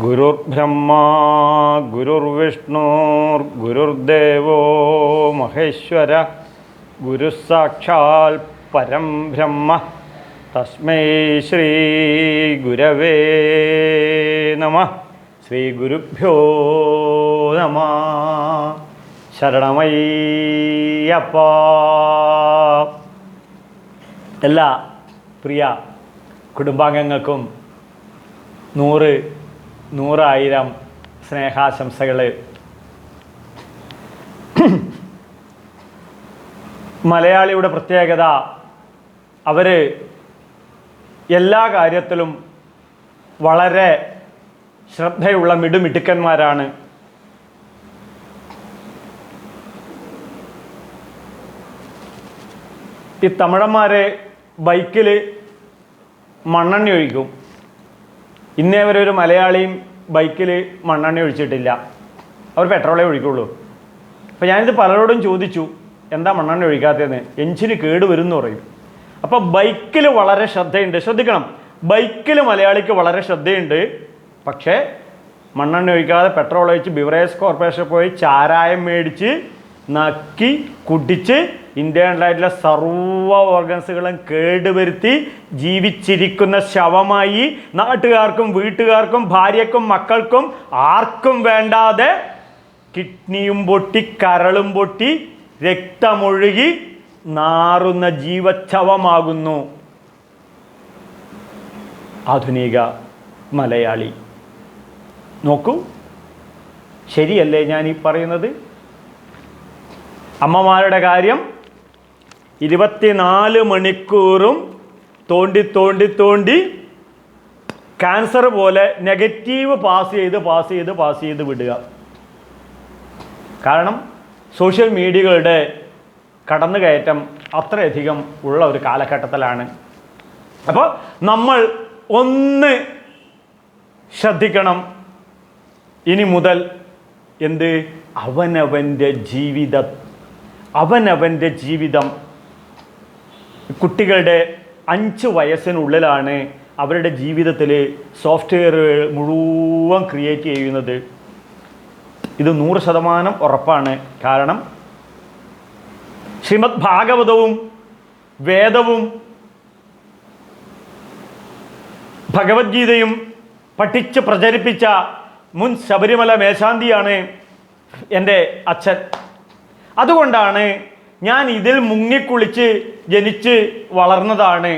ഗുരുർബ്രഹ്മ ഗുരുർവിഷ്ണുർ ഗുരുർദേവോ മഹേശ്വര ഗുരുസാക്ഷാൽ പരം ബ്രഹ്മ തസ്മൈ ശ്രീ ഗുരവേ നമ ശ്രീ ഗുരുഭ്യോ നമ. ശരണമയ്യപ്പ. എല്ലാ പ്രിയ കുടുംബാംഗങ്ങൾക്കും നൂറ് നൂറായിരം സ്നേഹാശംസകൾ മലയാളിയുടെ പ്രത്യേകത അവർ എല്ലാ കാര്യത്തിലും വളരെ ശ്രദ്ധയുള്ള മിടുമിടുക്കന്മാരാണ്. ഈ തമിഴന്മാരെ ബൈക്കിൽ മണ്ണെണ്ണ ഒഴിക്കും. ഇന്നേ വരെ ഒരു മലയാളിയും ബൈക്കിൽ മണ്ണെണ്ണ ഒഴിച്ചിട്ടില്ല. അവർ പെട്രോളേ ഒഴിക്കുള്ളൂ. അപ്പോൾ ഞാനിത് പലരോടും ചോദിച്ചു എന്താ മണ്ണെണ്ണ ഒഴിക്കാത്തതെന്ന്? എഞ്ചിന് കേട് വരും എന്ന് പറയും. അപ്പോൾ ബൈക്കിൽ വളരെ ശ്രദ്ധയുണ്ട്. ശ്രദ്ധിക്കണം ബൈക്കിൽ മലയാളിക്ക് വളരെ ശ്രദ്ധയുണ്ട്. പക്ഷേ മണ്ണെണ്ണ ഒഴിക്കാതെ പെട്രോൾ ഒഴിച്ച് ബിവറേജ് കോർപ്പറേഷനിൽ പോയി ചാരായം മേടിച്ച് നക്കി കുടിച്ച് ഇന്ത്യയിലായിട്ടുള്ള സർവ ഓർഗൻസുകളും കേടുവരുത്തി ജീവിച്ചിരിക്കുന്ന ശവമായി നാട്ടുകാർക്കും വീട്ടുകാർക്കും ഭാര്യക്കും മക്കൾക്കും ആർക്കും വേണ്ടാതെ കിഡ്നിയും പൊട്ടി കരളും പൊട്ടി രക്തമൊഴുകി നാറുന്ന ജീവച്ഛവമാകുന്നു. ആധുനിക മലയാളി. നോക്കൂ. ശരിയല്ലേ ഞാൻ ഈ പറയുന്നത്? അമ്മമാരുടെ കാര്യം ഇരുപത്തിനാല് മണിക്കൂറും തോണ്ടി തോണ്ടി തോണ്ടി ക്യാൻസർ പോലെ നെഗറ്റീവ് പാസ് ചെയ്ത് പാസ് ചെയ്ത് പാസ് ചെയ്ത് വിടുക. കാരണം സോഷ്യൽ മീഡിയകളുടെ കടന്നുകയറ്റം അത്രയധികം ഉള്ള ഒരു കാലഘട്ടത്തിലാണ്. അപ്പോൾ നമ്മൾ ഒന്ന് ശ്രദ്ധിക്കണം. ഇനി മുതൽ എന്ത്? അവനവന്റെ ജീവിതം. അവനവന്റെ ജീവിതം കുട്ടികളുടെ അഞ്ച് വയസ്സിനുള്ളിലാണ് അവരുടെ ജീവിതത്തിൽ സോഫ്റ്റ്വെയർ മുഴുവൻ ക്രിയേറ്റ് ചെയ്യുന്നത്. ഇത് നൂറ് ശതമാനം ഉറപ്പാണ്. കാരണം ശ്രീമദ് ഭാഗവതവും വേദവും ഭഗവത്ഗീതയും പഠിച്ച് പ്രചരിപ്പിച്ച മുൻ ശബരിമല മേശാന്തിയാണ് എന്റെ അച്ഛൻ. അതുകൊണ്ടാണ് ഞാൻ ഇതിൽ മുങ്ങിക്കുളിച്ച് ജനിച്ച് വളർന്നതാണ്.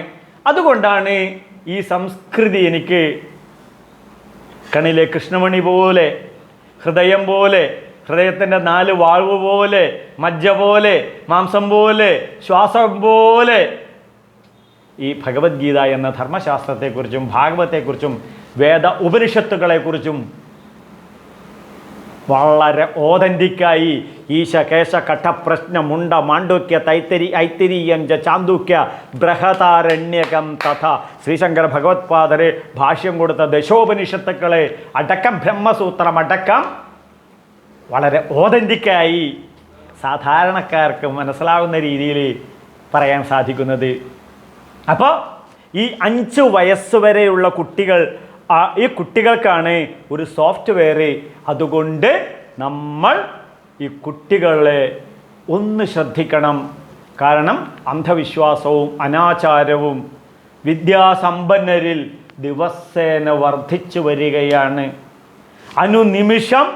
അതുകൊണ്ടാണ് ഈ സംസ്കൃതി എനിക്ക് കണിലെ കൃഷ്ണമണി പോലെ ഹൃദയം പോലെ ഹൃദയത്തിന്റെ നാല് വാൾവ് പോലെ മജ്ജ പോലെ മാംസം പോലെ ശ്വാസം പോലെ ഈ ഭഗവത്ഗീത എന്ന ധർമ്മശാസ്ത്രത്തെക്കുറിച്ചും ഭാഗവത്തെക്കുറിച്ചും വേദ ഉപനിഷത്തുകളെക്കുറിച്ചും വളരെ ഓതന്റിക്കായി ഈശ കേശ കഠപ്രശ്നമുണ്ട മാണ്ഡുക്യ തൈത്തരി ഐത്തിരീയം ച ചാന്തുക്യ ബൃഹതാരണ്യകം തഥ. ശ്രീശങ്കര ഭഗവത്പാദരെ ഭാഷ്യം കൊടുത്ത ദശോപനിഷത്തുക്കളെ അടക്കം ബ്രഹ്മസൂത്രം അടക്കം വളരെ ഓതന്റിക്കായി സാധാരണക്കാർക്ക് മനസ്സിലാവുന്ന രീതിയിൽ പറയാൻ സാധിക്കുന്നത്. അപ്പോൾ ഈ അഞ്ച് വയസ്സ് വരെയുള്ള കുട്ടികൾ ഈ കുട്ടികൾക്കാണ് ഒരു സോഫ്റ്റ്വെയർ അതുകൊണ്ട് നമ്മൾ ഈ കുട്ടികളെ ഒന്ന് ശ്രദ്ധിക്കണം. കാരണം അന്ധവിശ്വാസവും അനാചാരവും വിദ്യാസമ്പന്നരിൽ ദിവസേന വർദ്ധിച്ചു വരികയാണ്. അനുനിമിഷം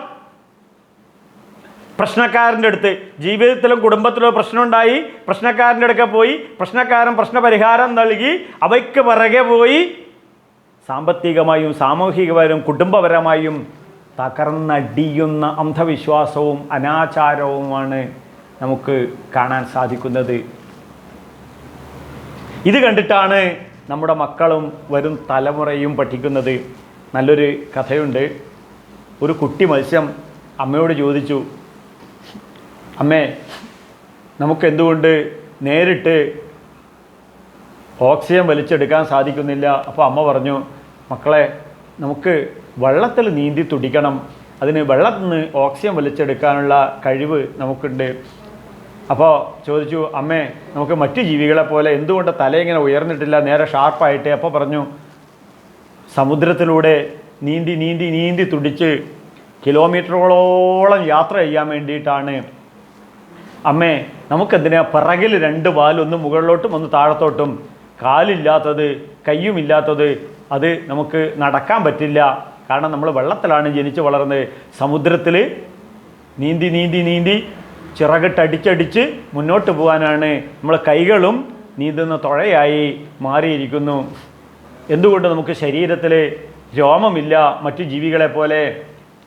പ്രശ്നക്കാരന്റെ അടുത്ത് ജീവിതത്തിലും കുടുംബത്തിലും പ്രശ്നമുണ്ടായി പ്രശ്നക്കാരന്റെ അടുക്ക പോയി പ്രശ്നക്കാരൻ പ്രശ്നപരിഹാരം നൽകി അവയ്ക്ക് പിറകെ പോയി സാമ്പത്തികമായും സാമൂഹികപരവും കുടുംബപരമായും തകർന്നടിയുന്ന അന്ധവിശ്വാസവും അനാചാരവുമാണ് നമുക്ക് കാണാൻ സാധിക്കുന്നത്. ഇത് കണ്ടിട്ടാണ് നമ്മുടെ മക്കളും വരും തലമുറയും പഠിക്കുന്നത്. നല്ലൊരു കഥയുണ്ട്. ഒരു കുട്ടി മത്സ്യം അമ്മയോട് ചോദിച്ചു അമ്മേ നമുക്ക് എന്തുകൊണ്ട് നേരിട്ട് ഓക്സിജൻ വലിച്ചെടുക്കാൻ സാധിക്കുന്നില്ല? അപ്പോൾ അമ്മ പറഞ്ഞു മക്കളെ നമുക്ക് വെള്ളത്തിൽ നീന്തി തുടിക്കണം. അതിന് വെള്ളത്തിൽ നിന്ന് ഓക്സിജൻ വലിച്ചെടുക്കാനുള്ള കഴിവ് നമുക്കുണ്ട്. അപ്പോൾ ചോദിച്ചു അമ്മേ നമുക്ക് മറ്റു ജീവികളെ പോലെ എന്തുകൊണ്ട് തല ഇങ്ങനെ ഉയർന്നിട്ടില്ല? നേരെ ഷാർപ്പായിട്ട്. അപ്പോൾ പറഞ്ഞു സമുദ്രത്തിലൂടെ നീന്തി നീന്തി നീന്തി തുടിച്ച് കിലോമീറ്ററുകളോളം യാത്ര ചെയ്യാൻ വേണ്ടിയിട്ടാണ്. അമ്മേ നമുക്കെന്തിനാ പിറകിൽ രണ്ട് വാലൊന്ന് മുകളിലോട്ടും ഒന്ന് താഴത്തോട്ടും? കാലില്ലാത്തത് കയ്യുമില്ലാത്തത് അത് നമുക്ക് നടക്കാൻ പറ്റില്ല. കാരണം നമ്മൾ വെള്ളത്തിലാണ് ജനിച്ച് വളർന്നത്. സമുദ്രത്തിൽ നീന്തി നീന്തി നീന്തി ചിറകിട്ടടിച്ചടിച്ച് മുന്നോട്ട് പോകാനാണ്. നമ്മളെ കൈകളും നീന്തുന്ന തുഴയായി മാറിയിരിക്കുന്നു. എന്തുകൊണ്ട് നമുക്ക് ശരീരത്തിൽ രോമമില്ല? മറ്റു ജീവികളെ പോലെ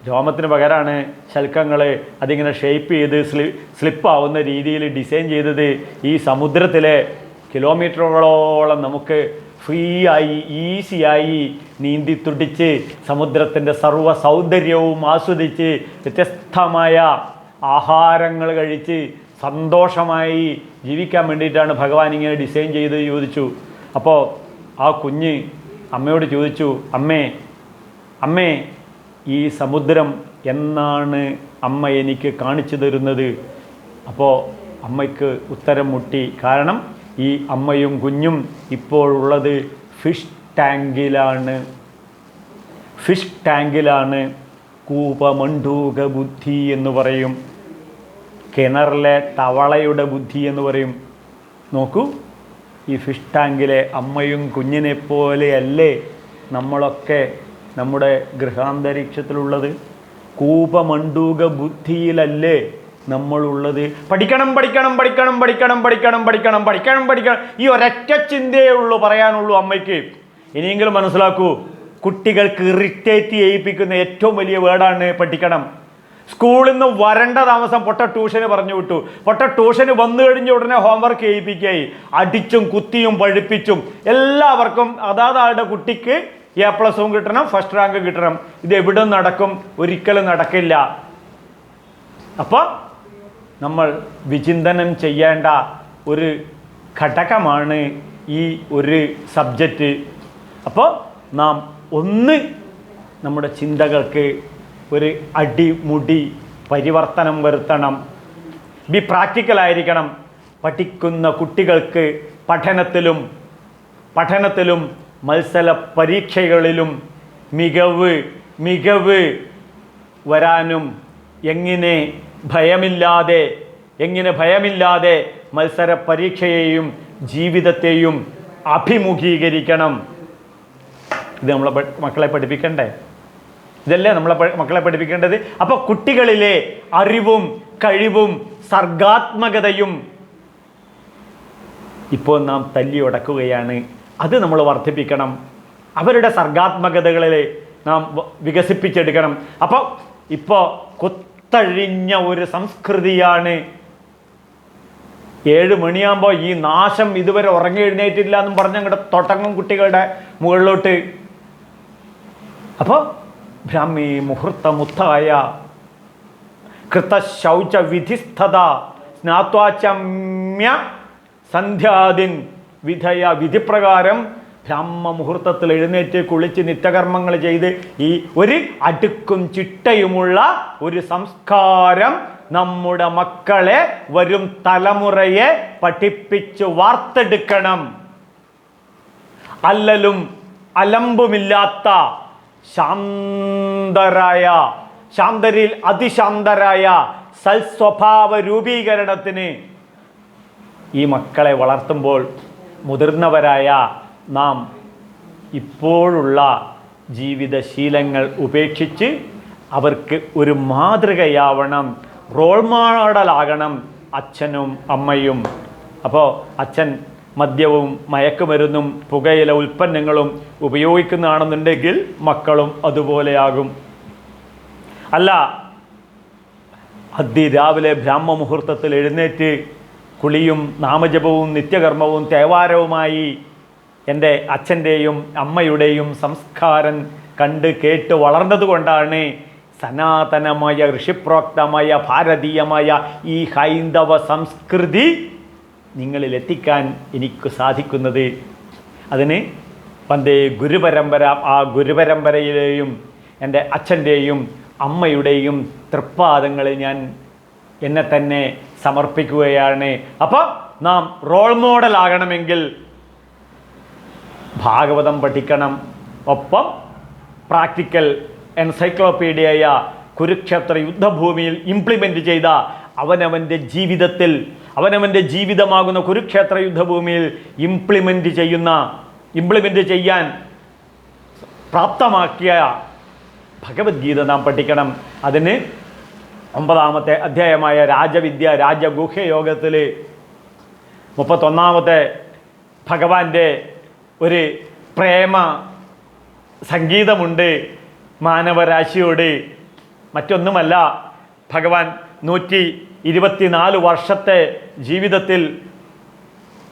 രോമത്തിന് പകരമാണ് ശൽക്കങ്ങൾ അതിങ്ങനെ ഷേപ്പ് ചെയ്ത് സ്ലി സ്ലിപ്പാവുന്ന രീതിയിൽ ഡിസൈൻ ചെയ്തത് ഈ സമുദ്രത്തിലെ കിലോമീറ്ററുകളോളം നമുക്ക് ഫ്രീ ആയി ഈസിയായി നീന്തി തുടിച്ച് സമുദ്രത്തിന്റെ സർവ സൗന്ദര്യവും ആസ്വദിച്ച് വ്യത്യസ്തമായ ആഹാരങ്ങൾ കഴിച്ച് സന്തോഷമായി ജീവിക്കാൻ വേണ്ടിയിട്ടാണ് ഭഗവാൻ ഇങ്ങനെ ഡിസൈൻ ചെയ്ത് ചോദിച്ചു. അപ്പോൾ ആ കുഞ്ഞ് അമ്മയോട് ചോദിച്ചു അമ്മേ അമ്മേ ഈ സമുദ്രം എന്നാണ് അമ്മ എനിക്ക് കാണിച്ചു തരുന്നത്? അപ്പോൾ അമ്മയ്ക്ക് ഉത്തരം മുട്ടി. കാരണം ഈ അമ്മയും കുഞ്ഞും ഇപ്പോഴുള്ളത് ഫിഷ് ടാങ്കിലാണ് ഫിഷ് ടാങ്കിലാണ് കൂപമണ്ഡൂക ബുദ്ധി എന്ന് പറയും. കിണറിലെ തവളയുടെ ബുദ്ധി എന്ന് പറയും. നോക്കൂ ഈ ഫിഷ് ടാങ്കിലെ അമ്മയും കുഞ്ഞിനെ പോലെയല്ലേ നമ്മളൊക്കെ നമ്മുടെ ഗൃഹാന്തരീക്ഷത്തിലുള്ളത്? കൂപമണ്ഡൂക ബുദ്ധിയിലല്ലേ നമ്മളുള്ളത്. പഠിക്കണം പഠിക്കണം പഠിക്കണം പഠിക്കണം പഠിക്കണം പഠിക്കണം പഠിക്കണം പഠിക്കണം. ഈ ഒരൊറ്റ ചിന്തയേ ഉള്ളൂ പറയാനുള്ളൂ അമ്മയ്ക്ക്. ഇനിയെങ്കിലും മനസ്സിലാക്കൂ കുട്ടികൾക്ക് ഇറിറ്റേറ്റ് ചെയ്യിപ്പിക്കുന്ന ഏറ്റവും വലിയ വേർഡാണ് പഠിക്കണം. സ്കൂളിൽ നിന്ന് വരണ്ട താമസം പൊട്ട ട്യൂഷന് പറഞ്ഞു വിട്ടു. പൊട്ട ട്യൂഷന് വന്നു കഴിഞ്ഞ ഉടനെ ഹോംവർക്ക് ചെയ്യിപ്പിക്കുകയായി. അടിച്ചും കുത്തിയും പഴിപ്പിച്ചും എല്ലാവർക്കും അതാത് ആളുടെ കുട്ടിക്ക് എ പ്ലസും കിട്ടണം ഫസ്റ്റ് റാങ്ക് കിട്ടണം. ഇത് എവിടെ നടക്കും ഒരിക്കലും നടക്കില്ല. അപ്പോൾ നമ്മൾ വിചിന്തനം ചെയ്യേണ്ട ഒരു ഘടകമാണ് ഈ ഒരു സബ്ജക്റ്റ്. അപ്പോൾ നാം ഒന്ന് നമ്മുടെ ചിന്തകൾക്ക് ഒരു അടിമുടി പരിവർത്തനം വരുത്തണം. ബി പ്രാക്ടിക്കലായിരിക്കണം പഠിക്കുന്ന കുട്ടികൾക്ക് പഠനത്തിലും പഠനത്തിലും മത്സര പരീക്ഷകളിലും മികവ് മികവ് വരാനും എങ്ങനെ ഭയമില്ലാതെ എങ്ങനെ ഭയമില്ലാതെ മത്സര പരീക്ഷയെയും ജീവിതത്തെയും അഭിമുഖീകരിക്കണം? ഇത് നമ്മളെ മക്കളെ പഠിപ്പിക്കണ്ടേ? ഇതല്ലേ നമ്മളെ മക്കളെ പഠിപ്പിക്കേണ്ടത്? അപ്പോൾ കുട്ടികളിലെ അറിവും കഴിവും സർഗാത്മകതയും ഇപ്പോൾ നാം തല്ലി ഉടക്കുകയാണ്. അത് നമ്മൾ വർദ്ധിപ്പിക്കണം. അവരുടെ സർഗാത്മകതകളെ നാം വികസിപ്പിച്ചെടുക്കണം. അപ്പോൾ ഇപ്പോൾ കുത്തഴിഞ്ഞ ഒരു സംസ്കൃതിയാണ്. ഏഴ് മണിയാകുമ്പോൾ ഈ നാശം ഇതുവരെ ഉറങ്ങി എഴുന്നേറ്റില്ല എന്നും പറഞ്ഞ അങ്ങോട്ട് തൊട്ടങ്ങും കുട്ടികളുടെ മുകളിലോട്ട്. അപ്പോൾ ബ്രാഹ്മി മുഹൂർത്തമുത്തായ കൃതശൗച വിധിസ്ഥത സ്നാത്വാചമ്യ സന്ധ്യാദിൻ വിധയ വിധിപ്രകാരം ബ്രാഹ്മ മുഹൂർത്തത്തിൽ എഴുന്നേറ്റ് കുളിച്ച് നിത്യകർമ്മങ്ങൾ ചെയ്ത് ഈ ഒരു അടുക്കും ചിട്ടയുമുള്ള ഒരു സംസ്കാരം നമ്മുടെ മക്കളെ വരും തലമുറയെ പഠിപ്പിച്ച് വാർത്തെടുക്കണം. അല്ലലും അലമ്പുമില്ലാത്ത ശാന്തരായ ശാന്തരിൽ അതിശാന്തരായ സൽസ്വഭാവ രൂപീകരണത്തിന് ഈ മക്കളെ വളർത്തുമ്പോൾ മുതിർന്നവരായ നാം ഇപ്പോഴുള്ള ജീവിതശീലങ്ങൾ ഉപേക്ഷിച്ച് അവർക്ക് ഒരു മാതൃകയാവണം റോൾ മോഡലാകണം അച്ഛനും അമ്മയും. അപ്പോൾ അച്ഛൻ മദ്യവും മയക്കുമരുന്നും പുകയില ഉൽപ്പന്നങ്ങളും ഉപയോഗിക്കുന്നതാണെന്നുണ്ടെങ്കിൽ മക്കളും അതുപോലെയാകും. അല്ല അതിരാവിലെ ബ്രാഹ്മ മുഹൂർത്തത്തിൽ എഴുന്നേറ്റ് കുളിയും നാമജപവും നിത്യകർമ്മവും തേവാരവുമായി എന്റെ അച്ഛന്റെയും അമ്മയുടെയും സംസ്കാരം കണ്ട് കേട്ട് വളർന്നതുകൊണ്ടാണ് സനാതനമായ ഋഷിപ്രോക്തമായ ഭാരതീയമായ ഈ ഹൈന്ദവ സംസ്കൃതി നിങ്ങളിൽ എത്തിക്കാൻ എനിക്ക് സാധിക്കുന്നത്. അതിന് പണ്ടേ ഗുരുപരമ്പര ആ ഗുരുപരമ്പരയിലെയും എന്റെ അച്ഛന്റെയും അമ്മയുടെയും തൃപ്പാദങ്ങളിൽ ഞാൻ എന്നെ തന്നെ സമർപ്പിക്കുകയാണ്. അപ്പോൾ നാം റോൾ മോഡൽ ആകണമെങ്കിൽ ഭാഗവതം പഠിക്കണം. ഒപ്പം പ്രാക്ടിക്കൽ എൻസൈക്ലോപീഡിയയ കുരുക്ഷേത്ര യുദ്ധഭൂമിയിൽ ഇംപ്ലിമെന്റ് ചെയ്ത അവനവന്റെ ജീവിതത്തിൽ അവനവന്റെ ജീവിതമാകുന്ന കുരുക്ഷേത്ര യുദ്ധഭൂമിയിൽ ഇംപ്ലിമെന്റ് ചെയ്യുന്ന ഇംപ്ലിമെന്റ് ചെയ്യാൻ പ്രാപ്തമാക്കിയ ഭഗവത്ഗീത നാം പഠിക്കണം. അതിന് ഒമ്പതാമത്തെ അധ്യായമായ രാജവിദ്യ രാജഗുഹ്യയോഗത്തിൽ മുപ്പത്തൊന്നാമത്തെ ഭഗവാന്റെ ഒരു പ്രേമ സംഗീതമുണ്ട് മാനവരാശിയോട്. മറ്റൊന്നുമല്ല ഭഗവാൻ നൂറ്റി ഇരുപത്തിനാല് വർഷത്തെ ജീവിതത്തിൽ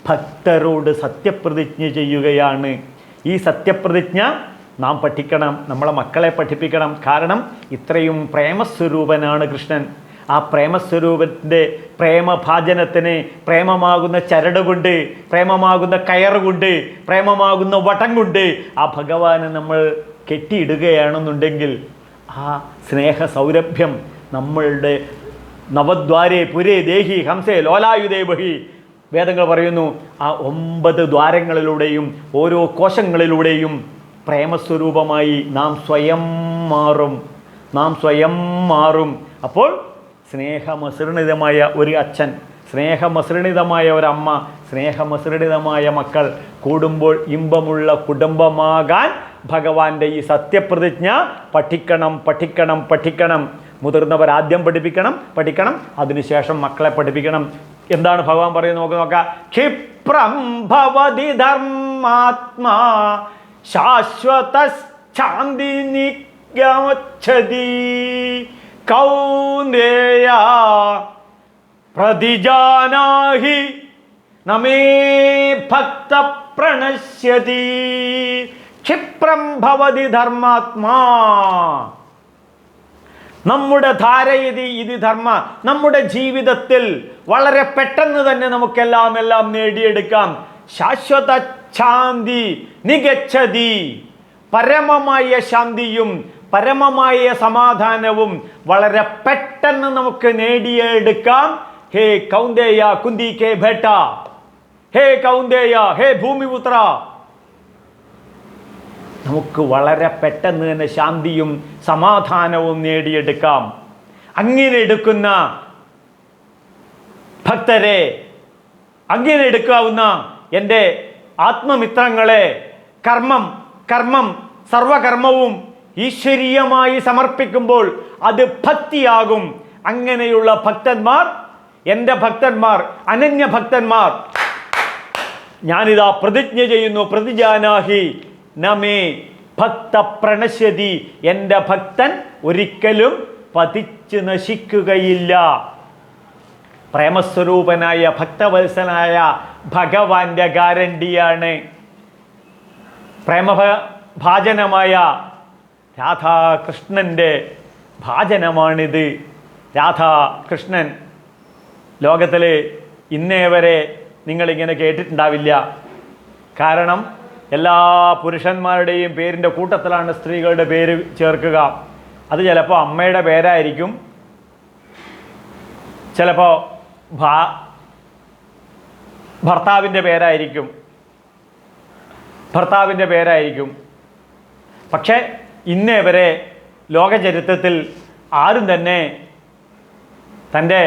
ഭക്തരോട് സത്യപ്രതിജ്ഞ ചെയ്യുകയാണ്. ഈ സത്യപ്രതിജ്ഞ നാം പഠിക്കണം നമ്മളെ മക്കളെ പഠിപ്പിക്കണം. കാരണം ഇത്രയും പ്രേമസ്വരൂപനാണ് കൃഷ്ണൻ. ആ പ്രേമസ്വരൂപത്തിന്റെ പ്രേമഭാജനത്തിന് പ്രേമമാകുന്ന ചരട് കൊണ്ട് പ്രേമമാകുന്ന കയറുകൊണ്ട് പ്രേമമാകുന്ന വടം കൊണ്ട് ആ ഭഗവാനെ നമ്മൾ കെട്ടിയിടുകയാണെന്നുണ്ടെങ്കിൽ ആ സ്നേഹ സൗരഭ്യം നമ്മളുടെ നവദ്വാരേ പുരേ ദേഹി ഹംസേ ലോലായുധേ ബഹി വേദങ്ങൾ പറയുന്നു ആ ഒമ്പത് ദ്വാരങ്ങളിലൂടെയും ഓരോ കോശങ്ങളിലൂടെയും പ്രേമസ്വരൂപമായി നാം സ്വയം മാറും. നാം സ്വയം മാറും. അപ്പോൾ സ്നേഹമസൃണിതമായ ഒരു അച്ഛൻ സ്നേഹമസൃണിതമായ ഒരമ്മ സ്നേഹമസൃണിതമായ മക്കൾ കൂടുമ്പോൾ ഇമ്പമുള്ള കുടുംബമാകാൻ ഭഗവാന്റെ ഈ സത്യപ്രതിജ്ഞ പഠിക്കണം പഠിക്കണം പഠിക്കണം. മുതിർന്നവർ ആദ്യം പഠിപ്പിക്കണം പഠിക്കണം അതിനുശേഷം മക്കളെ പഠിപ്പിക്കണം. എന്താണ് ഭഗവാൻ പറയുന്നത്? നോക്ക് നോക്കാം. ക്ഷിപ്രം ഭവതി ധർമാത്മാ ശാശ്വത ശാന്തി നിഗമച്ഛതി കൗന്ദേയ പ്രതിജാനാഹി നമേ ഭക്ത പ്രണശ്യതി ക്ഷിപ്രം ഭവതി ധർമാത്മാ. നമ്മുടെ ധാരയതി ഇതി ധർമ്മ. നമ്മുടെ ജീവിതത്തിൽ വളരെ പെട്ടെന്ന് തന്നെ നമുക്കെല്ലാം എല്ലാം നേടിയെടുക്കാം. ശാശ്വത ശാന്തി നികച്ചതി പരമമായ ശാന്തിയും പരമമായ സമാധാനവും വളരെ പെട്ടെന്ന് നമുക്ക് നേടിയെടുക്കാം. ഹേ കൗന്ദേയ കുന്തി കെ ഭേട്ട. ഹേ കൗന്ദേയ ഹേ ഭൂമിപുത്ര. നമുക്ക് വളരെ പെട്ടെന്ന് തന്നെ ശാന്തിയും സമാധാനവും നേടിയെടുക്കാം. അങ്ങനെ എടുക്കുന്ന ഭക്തരെ അങ്ങനെ എടുക്കാവുന്ന എന്റെ ആത്മമിത്രങ്ങളെ കർമ്മം കർമ്മം സർവകർമ്മവും ഈശ്വരീയമായി സമർപ്പിക്കുമ്പോൾ അത് ഭക്തിയാകും. അങ്ങനെയുള്ള ഭക്തന്മാർ എന്റെ ഭക്തന്മാർ അനന്യ ഭക്തന്മാർ ഞാനിതാ പ്രതിജ്ഞ ചെയ്യുന്നു പ്രതിജാനാഹി നമേ ഭക്ത പ്രണശ്യതി എന്റെ ഭക്തൻ ഒരിക്കലും പതിച്ചു നശിക്കുകയില്ല. പ്രേമസ്വരൂപനായ ഭക്തവത്സനായ ഭഗവാന്റെ ഗ്യാരണ്ടിയാണ്. പ്രേമ ഭാജനമായ രാധാകൃഷ്ണന്റെ ഭാജനമാണിത്. രാധാകൃഷ്ണൻ ലോകത്തിൽ ഇന്നേ വരെ നിങ്ങളിങ്ങനെ കേട്ടിട്ടുണ്ടാവില്ല. കാരണം എല്ലാ പുരുഷന്മാരുടെയും പേരിന്റെ കൂട്ടത്തിലാണ് സ്ത്രീകളുടെ പേര് ചേർക്കുക. അത് ചിലപ്പോൾ അമ്മയുടെ പേരായിരിക്കും. ചിലപ്പോൾ ഭാ ഭർത്താവിന്റെ പേരായിരിക്കും. ഭർത്താവിന്റെ പേരായിരിക്കും. പക്ഷേ ഇന്നേ വരെ ലോകചരിത്രത്തിൽ ആരും തന്നെ തന്റെ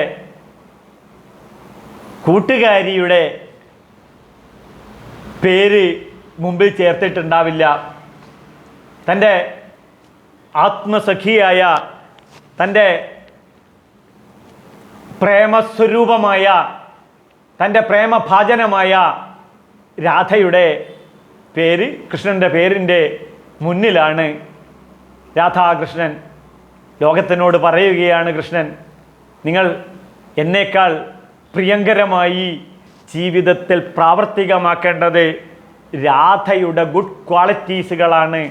കൂട്ടുകാരിയുടെ പേര് മുമ്പിൽ ചേർത്തിട്ടുണ്ടാവില്ല. തന്റെ ആത്മസഖിയായ തന്റെ പ്രേമസ്വരൂപമായ തന്റെ പ്രേമഭാജനമായ രാധയുടെ പേര് കൃഷ്ണന്റെ പേരിന്റെ മുന്നിലാണ് രാധാകൃഷ്ണൻ ലോകത്തിനോട് പറയുകയാണ് കൃഷ്ണൻ നിങ്ങൾ എന്നേക്കാൾ പ്രിയങ്കരമായി ജീവിതത്തിൽ പ്രാവർത്തികമാക്കേണ്ടത് രാധയുടെ ഗുഡ് ക്വാളിറ്റീസുകളാണ്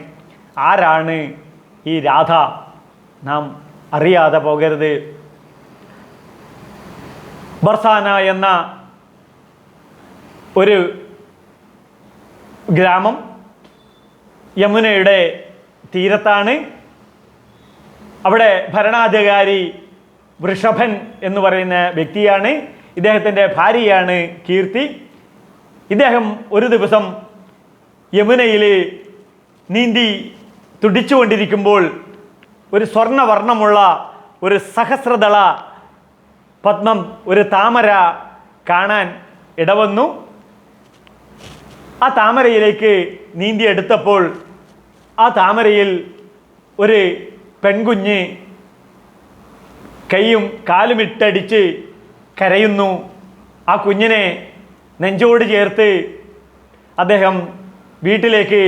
ആരാണ് ഈ രാധ? നാം അറിയാതെ പോകരുത്. ബർസാന എന്ന ഒരു ഗ്രാമം യമുനയുടെ തീരത്താണ്. അവിടെ ഭരണാധികാരി വൃഷഭൻ എന്ന് പറയുന്ന വ്യക്തിയാണ്. ഇദ്ദേഹത്തിന്റെ ഭാര്യയാണ് കീർത്തി. ഇദ്ദേഹം ഒരു ദിവസം യമുനയിൽ നീന്തി തുടിച്ചുകൊണ്ടിരിക്കുമ്പോൾ ഒരു സ്വർണവർണമുള്ള ഒരു സഹസ്രദള പത്മം ഒരു താമര കാണാൻ ഇടവന്നു. ആ താമരയിലേക്ക് നീന്തിയെടുത്തപ്പോൾ ആ താമരയിൽ ഒരു പെൺകുഞ്ഞ് കൈയും കാലും ഇട്ടടിച്ച് കരയുന്നു. ആ കുഞ്ഞിനെ നെഞ്ചോട് ചേർത്ത് അദ്ദേഹം വീട്ടിലേക്ക്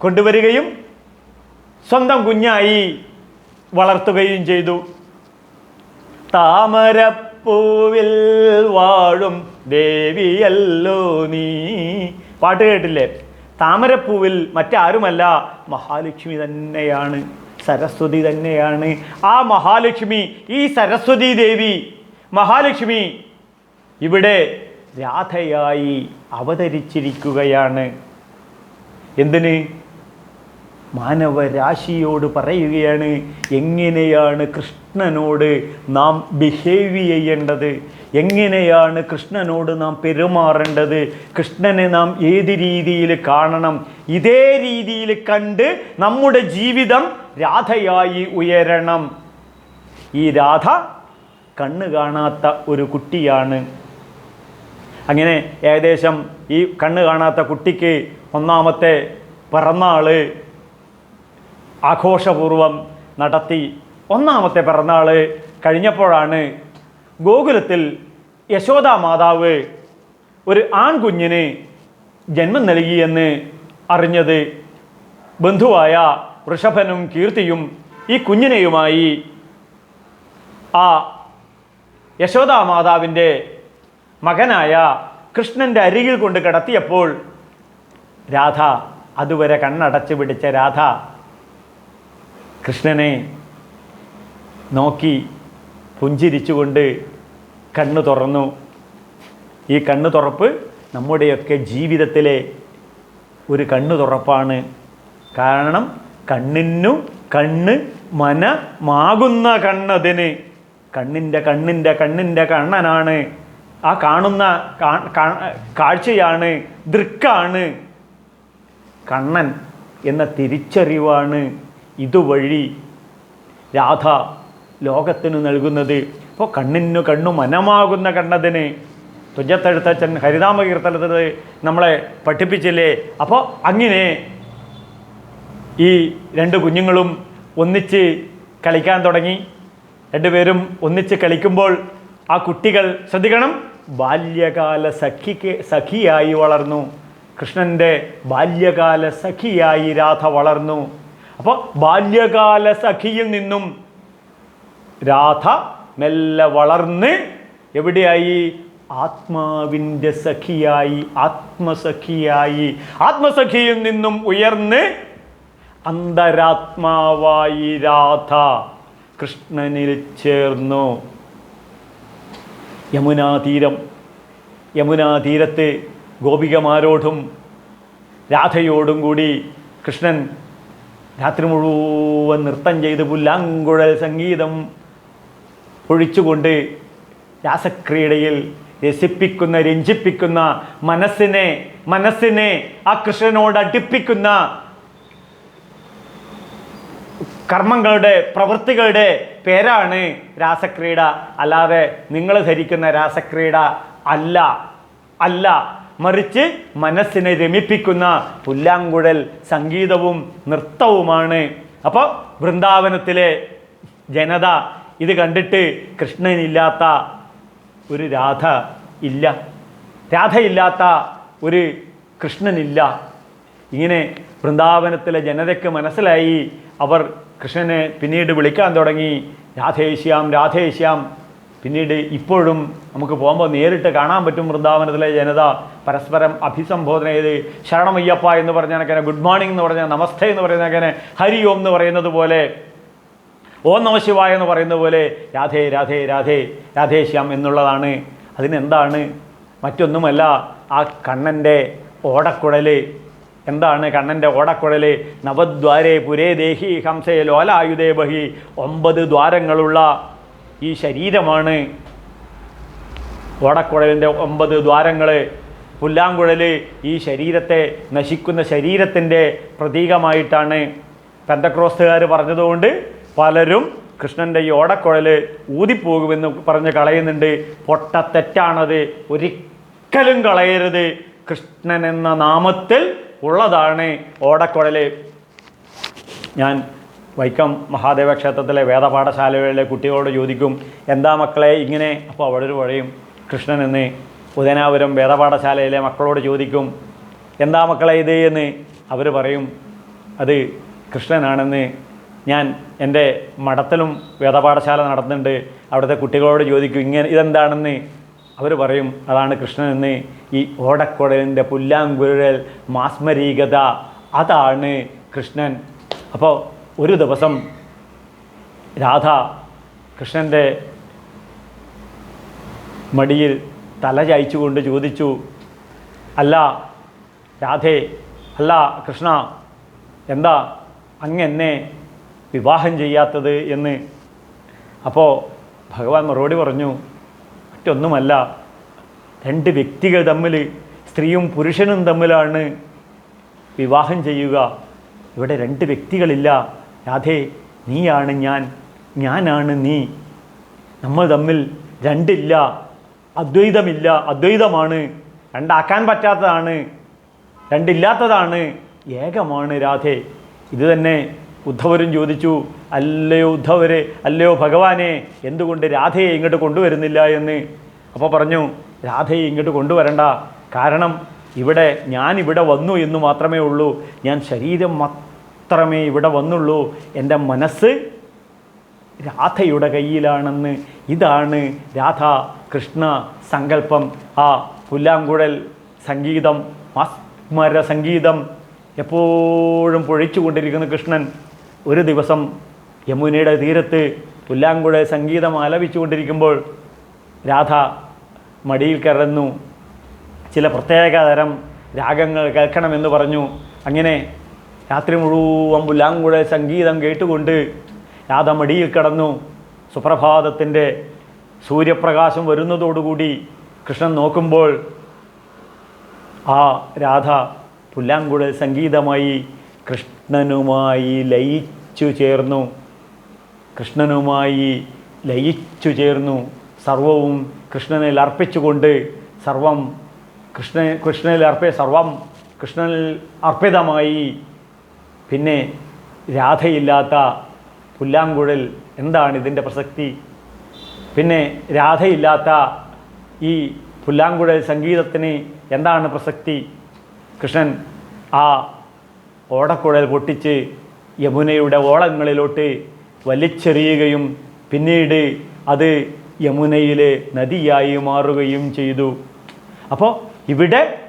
കൊണ്ടുവരികയും സ്വന്തം കുഞ്ഞായി വളർത്തുകയും ചെയ്തു. താമരപ്പൂവിൽ വാഴും ദേവിയല്ലോ നീ. പാട്ട് കേട്ടില്ലേ? താമരപ്പൂവിൽ മറ്റാരുമല്ല മഹാലക്ഷ്മി തന്നെയാണ് സരസ്വതി തന്നെയാണ്. ആ മഹാലക്ഷ്മി ഈ സരസ്വതി ദേവി മഹാലക്ഷ്മി ഇവിടെ രാധയായി അവതരിച്ചിരിക്കുകയാണ്. എന്തിന്? മാനവരാശിയോട് പറയുകയാണ് എങ്ങനെയാണ് കൃഷ്ണനോട് നാം ബിഹേവ് ചെയ്യേണ്ടത്? എങ്ങനെയാണ് കൃഷ്ണനോട് നാം പെരുമാറേണ്ടത്? കൃഷ്ണനെ നാം ഏത് രീതിയിൽ കാണണം? ഇതേ രീതിയിൽ കണ്ട് നമ്മുടെ ജീവിതം രാധയായി ഉയരണം. ഈ രാധ കണ്ണ് കാണാത്ത ഒരു കുട്ടിയാണ്. അങ്ങനെ ഏകദേശം ഈ കണ്ണ് കാണാത്ത കുട്ടിക്ക് ഒന്നാമത്തെ പിറന്നാൾ ആഘോഷപൂർവം നടത്തി. ഒന്നാമത്തെ പിറന്നാൾ കഴിഞ്ഞപ്പോഴാണ് ഗോകുലത്തിൽ യശോദ മാതാവ് ഒരു ആൺകുഞ്ഞിന് ജന്മം നൽകിയെന്ന് അറിഞ്ഞത് ബന്ധുവായ വൃഷഭനും കീർത്തിയും ഈ കുഞ്ഞിനെയുമായി ആ യശോദാ മാതാവിന്റെ മകനായ കൃഷ്ണന്റെ അരികിൽ കൊണ്ട് കിടത്തിയപ്പോൾ രാധ അതുവരെ കണ്ണടച്ച് പിടിച്ച രാധ കൃഷ്ണനെ നോക്കി പുഞ്ചിരിച്ചുകൊണ്ട് കണ്ണു തുറന്നു. ഈ കണ്ണു തുറപ്പ് നമ്മുടെയൊക്കെ ജീവിതത്തിലെ ഒരു കണ്ണു തുറപ്പാണ്. കാരണം കണ്ണിനു കണ്ണ് മനമാകുന്ന കണ്ണതിന് കണ്ണിന്റെ കണ്ണിന്റെ കണ്ണിന്റെ കണ്ണനാണ്. ആ കാണുന്ന കാഴ്ചയാണ് ദൃക്കാണ്. കണ്ണൻ എന്ന തിരിച്ചറിവാണ് ഇതുവഴി രാധ ലോകത്തിന് നൽകുന്നത്. ഇപ്പോൾ കണ്ണിനു കണ്ണു മനമാകുന്ന കണ്ണതിന് തുജത്തെഴുത്തച്ഛൻ ഹരിതാമ കീർത്തനത്തിൽ നമ്മളെ പഠിപ്പിച്ചില്ലേ? അപ്പോൾ അങ്ങനെ ഈ രണ്ട് കുഞ്ഞുങ്ങളും ഒന്നിച്ച് കളിക്കാൻ തുടങ്ങി. രണ്ടുപേരും ഒന്നിച്ച് കളിക്കുമ്പോൾ ആ കുട്ടികൾ ശ്രദ്ധിക്കണം. ബാല്യകാല സഖിക്ക് സഖിയായി വളർന്നു. കൃഷ്ണന്റെ ബാല്യകാല സഖിയായി രാധ വളർന്നു. അപ്പോൾ ബാല്യകാല സഖിയിൽ നിന്നും രാധ മെല്ലെ വളർന്ന് എവിടെയായി? ആത്മാവിന്റെ സഖിയായി ആത്മസഖിയായി. ആത്മസഖിയിൽ നിന്നും ഉയർന്ന് അന്തരാത്മാവായി രാധ കൃഷ്ണനിൽ ചേർന്നു. യമുനാതീരം തീരം യമുനാ തീരത്ത് ഗോപികമാരോടും രാധയോടും കൂടി കൃഷ്ണൻ രാത്രി മുഴുവൻ നൃത്തം ചെയ്ത് പുല്ലാങ്കുഴൽ സംഗീതം ഒഴിച്ചുകൊണ്ട് രാസക്രീഡയിൽ രസിപ്പിക്കുന്ന രഞ്ജിപ്പിക്കുന്ന മനസ്സിനെ മനസ്സിനെ ആ കൃഷ്ണനോട് അടുപ്പിക്കുന്ന കർമ്മങ്ങളുടെ പ്രവൃത്തികളുടെ പേരാണ് രാസക്രീഡ. അല്ലാതെ നിങ്ങൾ ധരിക്കുന്ന രാസക്രീഡ അല്ല. അല്ല. മറിച്ച് മനസ്സിനെ രമിപ്പിക്കുന്ന പുല്ലാങ്കുഴൽ സംഗീതവും നൃത്തവുമാണ്. അപ്പോൾ വൃന്ദാവനത്തിലെ ജനത ഇത് കണ്ടിട്ട് കൃഷ്ണനില്ലാത്ത ഒരു രാധ ഇല്ല. രാധയില്ലാത്ത ഒരു കൃഷ്ണനില്ല. ഇങ്ങനെ വൃന്ദാവനത്തിലെ ജനതയ്ക്ക് മനസ്സിലായി അവർ കൃഷ്ണനെ പിന്നീട് വിളിക്കാൻ തുടങ്ങി. രാധേശ്യാം രാധേശ്യാം പിന്നീട് ഇപ്പോഴും നമുക്ക് പോകുമ്പോൾ നേരിട്ട് കാണാൻ പറ്റും വൃന്ദാവനത്തിലെ ജനത. പരസ്പരം അഭിസംബോധന ചെയ്ത് ശരണമയ്യപ്പ എന്ന് പറഞ്ഞാൽ ഗുഡ് മോർണിംഗ് എന്ന് പറഞ്ഞാൽ നമസ്തേ എന്ന് പറയുന്ന അങ്ങനെ ഹരി ഓം എന്ന് പറയുന്നത് പോലെ ഓം നമശിവായ എന്ന് പറയുന്ന പോലെ രാധേ രാധേ രാധേ രാധേശ്യാം എന്നുള്ളതാണ്. അതിനെന്താണ്? മറ്റൊന്നുമല്ല ആ കണ്ണന്റെ ഓടക്കുഴൽ. എന്താണ് കണ്ണന്റെ ഓടക്കുഴൽ? നവദ്വാരേ പുരേ ദേഹി ഹംസേ ലോലായുധേ ബഹി. ഒമ്പത് ദ്വാരങ്ങളുള്ള ഈ ശരീരമാണ് ഓടക്കുഴലിന്റെ ഒമ്പത് ദ്വാരങ്ങൾ. പുല്ലാങ്കുഴൽ ഈ ശരീരത്തെ നശിക്കുന്ന ശരീരത്തിന്റെ പ്രതീകമായിട്ടാണ് പെന്തക്രോസ്തുകാർ പറഞ്ഞതുകൊണ്ട് പലരും കൃഷ്ണന്റെ ഈ ഓടക്കുഴൽ ഊതിപ്പോകുമെന്ന് പറഞ്ഞ് കളയുന്നുണ്ട്. പൊട്ട തെറ്റാണത്. ഒരിക്കലും കളയരുത്. കൃഷ്ണൻ എന്ന നാമത്തിൽ ഉള്ളതാണ് ഓടക്കുഴൽ ഞാൻ വൈക്കം മഹാദേവ ക്ഷേത്രത്തിലെ വേദപാഠശാലകളിലെ കുട്ടികളോട് ചോദിക്കും എന്താ മക്കളെ ഇങ്ങനെ? അപ്പോൾ അവിടെ ഒരു പറയും കൃഷ്ണൻ എന്ന് ഉദയനാപുരം വേദപാഠശാലയിലെ മക്കളോട് ചോദിക്കും എന്താ മക്കളെ ഇത്? എന്ന് അവർ പറയും അത് കൃഷ്ണനാണെന്ന് ഞാൻ എന്റെ മഠത്തിലും വേദപാഠശാല നടത്തുന്നുണ്ട്. അവിടുത്തെ കുട്ടികളോട് ചോദിക്കും ഇങ്ങനെ ഇതെന്താണെന്ന്? അവർ പറയും അതാണ് കൃഷ്ണനെന്ന്. ഈ ഓടക്കുഴലിന്റെ പുല്ലാങ്കുഴൽ മാസ്മരീകത അതാണ് കൃഷ്ണൻ. അപ്പോൾ ഒരു ദിവസം രാധ കൃഷ്ണന്റെ മടിയിൽ തല ചായ്ച്ചുകൊണ്ട് ചോദിച്ചു അല്ല രാധേ അല്ല കൃഷ്ണ എന്താ അങ്ങ് എന്നെ വിവാഹം ചെയ്യാത്തത് എന്ന്. അപ്പോൾ ഭഗവാൻ മറുപടി പറഞ്ഞു മറ്റൊന്നുമല്ല രണ്ട് വ്യക്തികൾ തമ്മിൽ സ്ത്രീയും പുരുഷനും തമ്മിലാണ് വിവാഹം ചെയ്യുക. ഇവിടെ രണ്ട് വ്യക്തികളില്ല. രാധേ നീയാണ് ഞാൻ ഞാനാണ് നീ. നമ്മൾ തമ്മിൽ രണ്ടില്ല അദ്വൈതമില്ല അദ്വൈതമാണ്. രണ്ടാക്കാൻ പറ്റാത്തതാണ് രണ്ടില്ലാത്തതാണ്. ഏകമാണ് രാധേ. ഇത് തന്നെ ഉദ്ധവരും ചോദിച്ചു അല്ലയോ ഉദ്ധവരെ അല്ലയോ ഭഗവാനെ എന്തുകൊണ്ട് രാധയെ ഇങ്ങോട്ട് കൊണ്ടുവരുന്നില്ല എന്ന്? അപ്പോൾ പറഞ്ഞു രാധയെ ഇങ്ങോട്ട് കൊണ്ടുവരണ്ട. കാരണം ഇവിടെ ഞാൻ ഇവിടെ വന്നു എന്ന് മാത്രമേ ഉള്ളൂ. ഞാൻ ശരീരം മാത്രമേ ഇവിടെ വന്നുള്ളൂ. എന്റെ മനസ്സ് രാധയുടെ കയ്യിലാണെന്ന്. ഇതാണ് രാധ കൃഷ്ണ സങ്കല്പം. ആ പുല്ലാങ്കുഴൽ സംഗീതം മസ്മര സംഗീതം എപ്പോഴും പൊഴിച്ചുകൊണ്ടിരിക്കുന്ന കൃഷ്ണൻ. ഒരു ദിവസം യമുനയുടെ തീരത്ത് പുല്ലാങ്കുഴ സംഗീതം ആലപിച്ചുകൊണ്ടിരിക്കുമ്പോൾ രാധ മടിയിൽ കിടന്നു ചില പ്രത്യേക തരം രാഗങ്ങൾ കേൾക്കണമെന്ന് പറഞ്ഞു. അങ്ങനെ രാത്രി മുഴുവൻ പുല്ലാങ്കുഴ സംഗീതം കേട്ടുകൊണ്ട് രാധ മടിയിൽ കിടന്നു. സുപ്രഭാതത്തിന്റെ സൂര്യപ്രകാശം വരുന്നതോടുകൂടി കൃഷ്ണൻ നോക്കുമ്പോൾ ആ രാധ പുല്ലാങ്കുഴൽ സംഗീതമായി കൃഷ്ണനുമായി ലയിച്ചു ചേർന്നു. കൃഷ്ണനുമായി ലയിച്ചു ചേർന്നു. സർവവും കൃഷ്ണനിൽ അർപ്പിച്ചുകൊണ്ട് സർവം കൃഷ്ണ കൃഷ്ണനിൽ അർപ്പ സർവം കൃഷ്ണനിൽ അർപ്പിതമായി. പിന്നെ രാധയില്ലാത്ത പുല്ലാങ്കുഴൽ എന്താണ് ഇതിന്റെ പ്രസക്തി? പിന്നെ രാധയില്ലാത്ത ഈ പുല്ലാങ്കുഴൽ സംഗീതത്തിന് എന്താണ് പ്രസക്തി? കൃഷ്ണൻ ആ ഓടക്കുഴൽ പൊട്ടിച്ച് യമുനയുടെ ഓളങ്ങളിലോട്ട് വലിച്ചെറിയുകയും പിന്നീട് അത് യമുനയിലെ നദിയായി മാറുകയും ചെയ്തു. അപ്പോൾ ഇവിടെ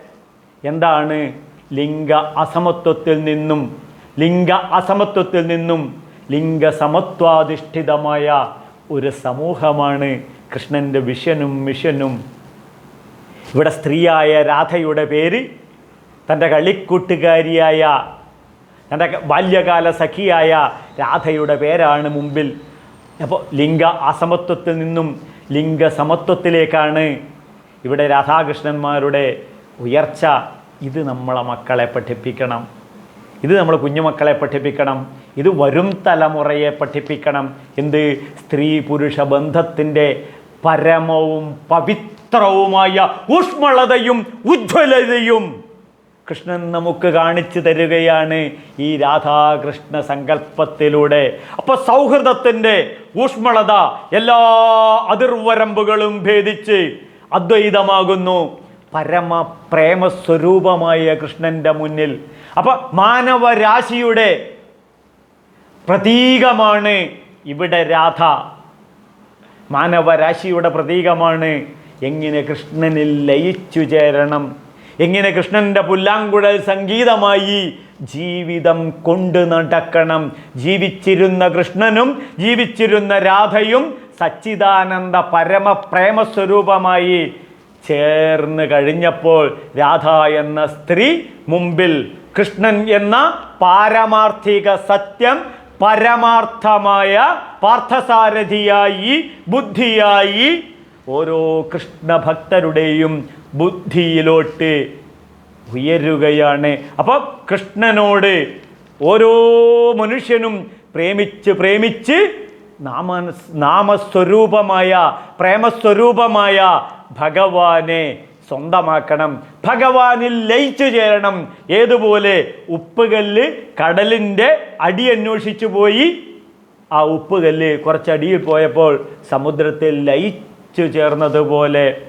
എന്താണ് ലിംഗ അസമത്വത്തിൽ നിന്നും ലിംഗ അസമത്വത്തിൽ നിന്നും ലിംഗ ലിംഗസമത്വാധിഷ്ഠിതമായ ഒരു സമൂഹമാണ് കൃഷ്ണന്റെ വിഷനും മിഷനും. ഇവിടെ സ്ത്രീയായ രാധയുടെ പേര് തന്റെ കളിക്കൂട്ടുകാരിയായ തന്റെ ബാല്യകാല സഖിയായ രാധയുടെ പേരാണ് മുമ്പിൽ. അപ്പോൾ ലിംഗ അസമത്വത്തിൽ നിന്നും ലിംഗ സമത്വത്തിലേക്കാണ് ഇവിടെ രാധാകൃഷ്ണന്മാരുടെ ഉയർച്ച. ഇത് നമ്മളെ മക്കളെ പഠിപ്പിക്കണം. ഇത് നമ്മൾ കുഞ്ഞുമക്കളെ പഠിപ്പിക്കണം. ഇത് വരും തലമുറയെ പഠിപ്പിക്കണം. എന്ത്? സ്ത്രീ പുരുഷ ബന്ധത്തിന്റെ പരമവും പവിത്രവുമായ ഊഷ്മളതയും ഉജ്ജ്വലതയും കൃഷ്ണൻ നമുക്ക് കാണിച്ചു തരികയാണ് ഈ രാധാകൃഷ്ണ സങ്കല്പത്തിലൂടെ. അപ്പോൾ സൗഹൃദത്തിന്റെ ഊഷ്മളത എല്ലാ അതിർവരമ്പുകളും ഭേദിച്ച് അദ്വൈതമാകുന്നു. പരമ പ്രേമസ്വരൂപമായ കൃഷ്ണന്റെ മുന്നിൽ. അപ്പോൾ മാനവരാശിയുടെ പ്രതീകമാണ് ഇവിടെ രാധ. മാനവരാശിയുടെ പ്രതീകമാണ് എങ്ങനെ കൃഷ്ണനിൽ ലയിച്ചു ചേരണം. എങ്ങനെ കൃഷ്ണന്റെ പുല്ലാങ്കുഴൽ സംഗീതമായി ജീവിതം കൊണ്ട് നടക്കണം. ജീവിച്ചിരുന്ന കൃഷ്ണനും ജീവിച്ചിരുന്ന രാധയും സച്ചിദാനന്ദ പരമ പ്രേമസ്വരൂപമായി ചേർന്ന് കഴിഞ്ഞപ്പോൾ രാധ എന്ന സ്ത്രീ മുമ്പിൽ കൃഷ്ണൻ എന്ന പാരമാർത്ഥിക സത്യം പരമാർത്ഥമായ പാർത്ഥസാരഥിയായി ബുദ്ധിയായി ഓരോ കൃഷ്ണഭക്തരുടെയും ബുദ്ധിയിലോട്ട് ഉയരുകയാണ്. അപ്പോൾ കൃഷ്ണനോട് ഓരോ മനുഷ്യനും പ്രേമിച്ച് പ്രേമിച്ച് നാമ നാമസ്വരൂപമായ പ്രേമസ്വരൂപമായ ഭഗവാനെ സ്വന്തമാക്കണം. ഭഗവാനിൽ ലയിച്ചു ചേരണം. ഏതുപോലെ? ഉപ്പുകല്ല് കടലിന്റെ അടി അന്വേഷിച്ചു പോയി. ആ ഉപ്പുകല്ല് കുറച്ചടിയിൽ പോയപ്പോൾ സമുദ്രത്തിൽ ലയിച്ചു ചേർന്നതുപോലെ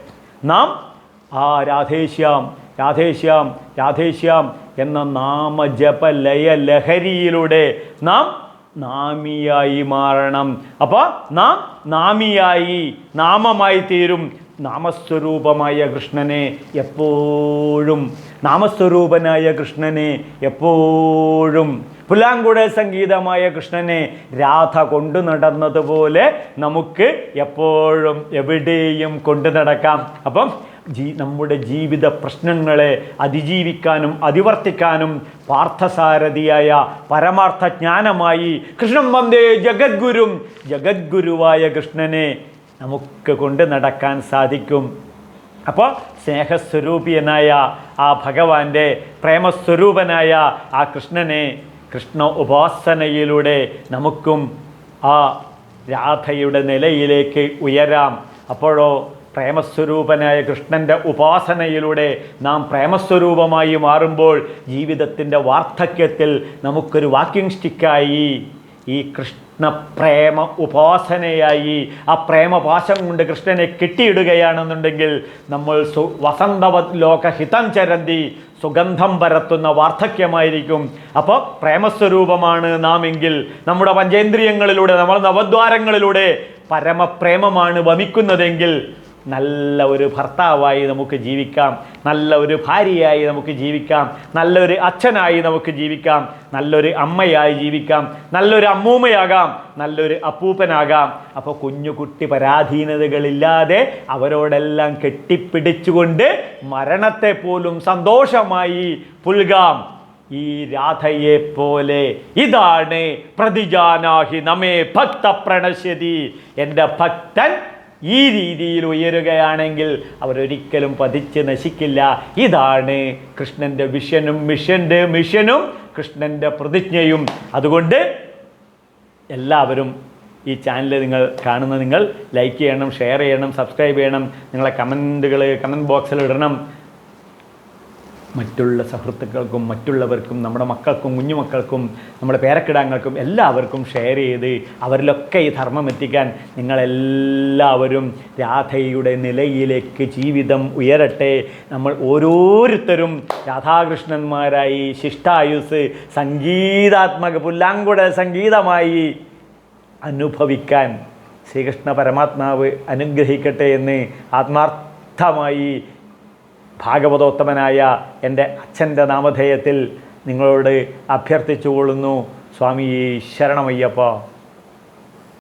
നാം ആ രാധേശ്യാം രാധേശ്യാം രാധേശ്യാം എന്ന നാമജപ ലയ ലഹരിയിലൂടെ നാം നാമിയായി മാറണം. അപ്പോൾ നാം നാമിയായി നാമമായി തീരും നാമസ്വരൂപമായ കൃഷ്ണനെ എപ്പോഴും നാമസ്വരൂപനായ കൃഷ്ണനെ എപ്പോഴും പുലാങ്കുഴ സംഗീതമായ കൃഷ്ണനെ രാധ കൊണ്ടു നടന്നതുപോലെ നമുക്ക് എപ്പോഴും എവിടെയും കൊണ്ടു നടക്കാം. അപ്പം ജീ നമ്മുടെ ജീവിത പ്രശ്നങ്ങളെ അതിജീവിക്കാനും അതിവർത്തിക്കാനും പാർത്ഥസാരഥിയായ പരമാർത്ഥ ജ്ഞാനമായി കൃഷ്ണൻ വന്ദേ ജഗദ്ഗുരും. ജഗദ്ഗുരുവായ കൃഷ്ണനെ നമുക്ക് കൊണ്ട് നടക്കാൻ സാധിക്കും. അപ്പോൾ സ്നേഹസ്വരൂപിയനായ ആ ഭഗവാന്റെ പ്രേമസ്വരൂപനായ ആ കൃഷ്ണനെ കൃഷ്ണ ഉപാസനയിലൂടെ നമുക്കും ആ രാധയുടെ നിലയിലേക്ക് ഉയരാം. അപ്പോഴോ പ്രേമസ്വരൂപനായ കൃഷ്ണന്റെ ഉപാസനയിലൂടെ നാം പ്രേമസ്വരൂപമായി മാറുമ്പോൾ ജീവിതത്തിന്റെ വാർദ്ധക്യത്തിൽ നമുക്കൊരു വാക്കിംഗ് സ്റ്റിക്കായി. ഈ കൃഷ്ണ പ്രേമ ഉപാസനയായി. ആ പ്രേമപാശം കൊണ്ട് കൃഷ്ണനെ കെട്ടിയിടുകയാണെന്നുണ്ടെങ്കിൽ നമ്മൾ സു വസന്തവത് ലോകഹിതം ചരന്തി സുഗന്ധം പരത്തുന്ന വാർദ്ധക്യമായിരിക്കും. അപ്പോൾ പ്രേമസ്വരൂപമാണ് നാം എങ്കിൽ നമ്മുടെ പഞ്ചേന്ദ്രിയങ്ങളിലൂടെ നമ്മുടെ നവദ്വാരങ്ങളിലൂടെ പരമപ്രേമമാണ് വമിക്കുന്നതെങ്കിൽ നല്ല ഒരു ഭർത്താവായി നമുക്ക് ജീവിക്കാം. നല്ല ഒരു ഭാര്യയായി നമുക്ക് ജീവിക്കാം. നല്ലൊരു അച്ഛനായി നമുക്ക് ജീവിക്കാം. നല്ലൊരു അമ്മയായി ജീവിക്കാം. നല്ലൊരു അമ്മൂമ്മയാകാം. നല്ലൊരു അപ്പൂപ്പനാകാം. അപ്പോൾ കുഞ്ഞു കുട്ടി പരാധീനതകളില്ലാതെ അവരോടെല്ലാം കെട്ടിപ്പിടിച്ചുകൊണ്ട് മരണത്തെ പോലും സന്തോഷമായി പുൽകാം. ഈ രാധയെ പോലെ ഇതാണ് പ്രതിജാനാഹി നമേ ഭക്ത പ്രണശ്യതി എന്റെ ഭക്തൻ ഈ രീതിയിൽ ഉയരുകയാണെങ്കിൽ അവരൊരിക്കലും പതിച്ച് നശിക്കില്ല. ഇതാണ് കൃഷ്ണന്റെ വിഷനും മിഷന്റെ മിഷനും കൃഷ്ണന്റെ പ്രതിജ്ഞയും. അതുകൊണ്ട് എല്ലാവരും ഈ ചാനൽ നിങ്ങൾ കാണുന്ന നിങ്ങൾ ലൈക്ക് ചെയ്യണം ഷെയർ ചെയ്യണം സബ്സ്ക്രൈബ് ചെയ്യണം. നിങ്ങളെ കമന്റുകൾ കമന്റ് ബോക്സിൽ ഇടണം. മറ്റുള്ള സുഹൃത്തുക്കൾക്കും മറ്റുള്ളവർക്കും നമ്മുടെ മക്കൾക്കും കുഞ്ഞുമക്കൾക്കും നമ്മുടെ പേരക്കിടാങ്ങൾക്കും എല്ലാവർക്കും ഷെയർ ചെയ്ത് അവരിലൊക്കെ ഈ ധർമ്മം എത്തിക്കാൻ നിങ്ങളെല്ലാവരും രാധയുടെ നിലയിലേക്ക് ജീവിതം ഉയരട്ടെ. നമ്മൾ ഓരോരുത്തരും രാധാകൃഷ്ണന്മാരായി ശിഷ്ടായുസ് സംഗീതാത്മക പുല്ലാങ്കുട സംഗീതമായി അനുഭവിക്കാൻ ശ്രീകൃഷ്ണ പരമാത്മാവ് അനുഗ്രഹിക്കട്ടെ എന്ന് ആത്മാർത്ഥമായി ഭാഗവതോത്തമനായ എന്റെ അച്ഛന്റെ നാമധേയത്തിൽ നിങ്ങളോട് അഭ്യർത്ഥിച്ചുകൊള്ളുന്നു. സ്വാമി ശരണമയ്യപ്പ.